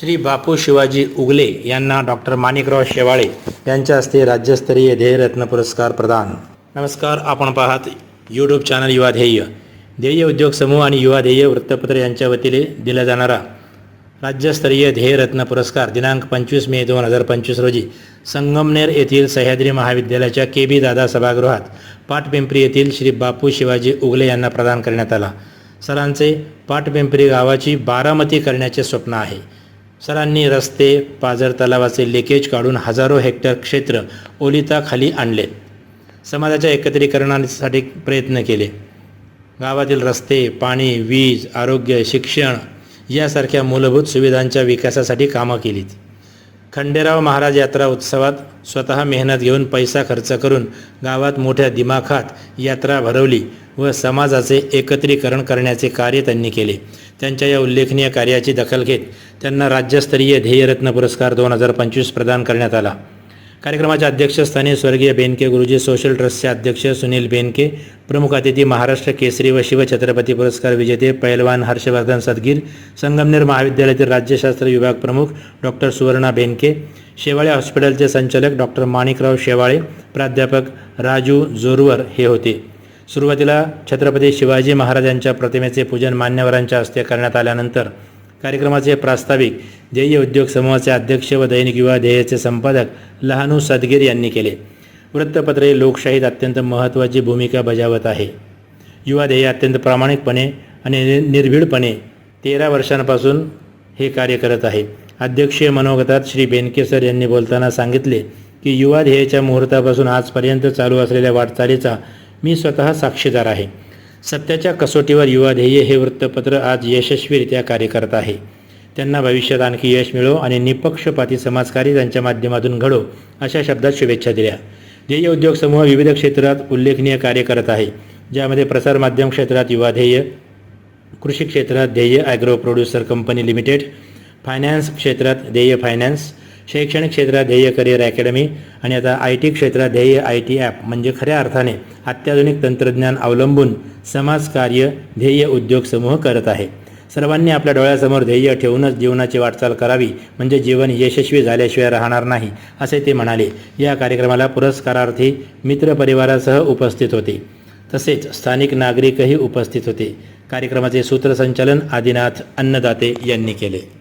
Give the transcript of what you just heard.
श्री बापू शिवाजी उगले यांना डॉक्टर माणिकराव शेवाळे यांच्या हस्ते राज्यस्तरीय ध्येयरत्न पुरस्कार प्रदान. नमस्कार आपण पाहत यूट्यूब चॅनल युवा ध्येय. ध्येय उद्योग समूह आणि युवा ध्येय वृत्तपत्र यांच्या वतीने दिला जाणारा राज्यस्तरीय ध्येयरत्न पुरस्कार दिनांक पंचवीस मे दोन हजार पंचवीस रोजी संगमनेर येथील सह्याद्री महाविद्यालयाच्या के बी दादा सभागृहात पाटपिंपरी येथील श्री बापू शिवाजी उगले यांना प्रदान करण्यात आला. सरांचे पाटपिंपरी गावाची बारामती करण्याचे स्वप्न आहे. सरांनी रस्ते पाझर तलावाचे लिकेज काढून हजारो हेक्टर क्षेत्र ओलिताखाली आणले. समाजाच्या एकत्रीकरणासाठी प्रयत्न केले. गावातील रस्ते पाणी वीज आरोग्य शिक्षण यासारख्या मूलभूत सुविधांच्या विकासासाठी कामं केलीत. खंडेराव महाराज यात्रा उत्सवात स्वतः मेहनत घेऊन पैसा खर्च करून गावात मोठ्या दिमाखात यात्रा भरवली व समाजाचे एकत्रीकरण करण्याचे कार्य त्यांनी केले. त्यांच्या या उल्लेखनीय कार्याची दखल घेत त्यांना राज्यस्तरीय ध्येयरत्न पुरस्कार दोन हजार पंचवीस प्रदान करण्यात आला. कार्यक्रमाच्या अध्यक्षस्थानी स्वर्गीय बेनके गुरुजी सोशल ट्रस्टचे अध्यक्ष सुनील बेनके प्रमुख अतिथी महाराष्ट्र केसरी व शिवछत्रपती पुरस्कार विजेते पैलवान हर्षवर्धन सदगीर संगमनेर महाविद्यालयातील राज्यशास्त्र विभाग प्रमुख डॉक्टर सुवर्णा बेनके शेवाळे हॉस्पिटलचे संचालक डॉक्टर माणिकराव शेवाळे प्राध्यापक राजू जोरवर हे होते. सुरुवातीला छत्रपती शिवाजी महाराजांच्या प्रतिमेचे पूजन मान्यवरांच्या हस्ते करण्यात आल्यानंतर कार्यक्रमाचे प्रास्ताविक ध्येय उद्योग समूहाचे अध्यक्ष व दैनिक युवा ध्येयाचे संपादक लहानू सदगीर यांनी केले. वृत्तपत्रे लोकशाहीत अत्यंत महत्त्वाची भूमिका बजावत आहे. युवा ध्येय अत्यंत प्रामाणिकपणे आणि निर्भीडपणे तेरा वर्षांपासून हे कार्य करत आहे. अध्यक्षीय मनोगतात श्री बेनकेसर यांनी बोलताना सांगितले की युवा ध्येयाच्या मुहूर्तापासून आजपर्यंत चालू असलेल्या वाटचालीचा मी स्वतः साक्षीदार आहे. सत्याच्या कसोटीवर युवा ध्येय हे वृत्तपत्र आज यशस्वीरित्या कार्य करत आहे. त्यांना भविष्यात आणखी यश मिळो आणि निपक्षपाती समाजकार्य त्यांच्या माध्यमातून घडो अशा शब्दात शुभेच्छा दिल्या. ध्येय उद्योग समूह विविध क्षेत्रात उल्लेखनीय कार्य करत आहे. ज्यामध्ये प्रसारमाध्यम क्षेत्रात युवा ध्येय कृषी क्षेत्रात Dhyey agro producer company limited finance क्षेत्रात ध्येय फायनान्स शैक्षणिक क्षेत्रात ध्येय करिअर अकॅडमी आणि आता आय टी क्षेत्रात ध्येय आय टी ॲप म्हणजे खऱ्या अर्थाने अत्याधुनिक तंत्रज्ञान अवलंबून समाजकार्य ध्येय उद्योग समूह करत आहे. सर्वांनी आपल्या डोळ्यासमोर ध्येय ठेवूनच जीवनाची वाटचाल करावी म्हणजे जीवन यशस्वी झाल्याशिवाय राहणार नाही असे ते म्हणाले. या कार्यक्रमाला पुरस्कारार्थी मित्रपरिवारासह उपस्थित होते. तसेच स्थानिक नागरिकही उपस्थित होते. कार्यक्रमाचे सूत्रसंचालन आदिनाथ अन्नदाते यांनी केले.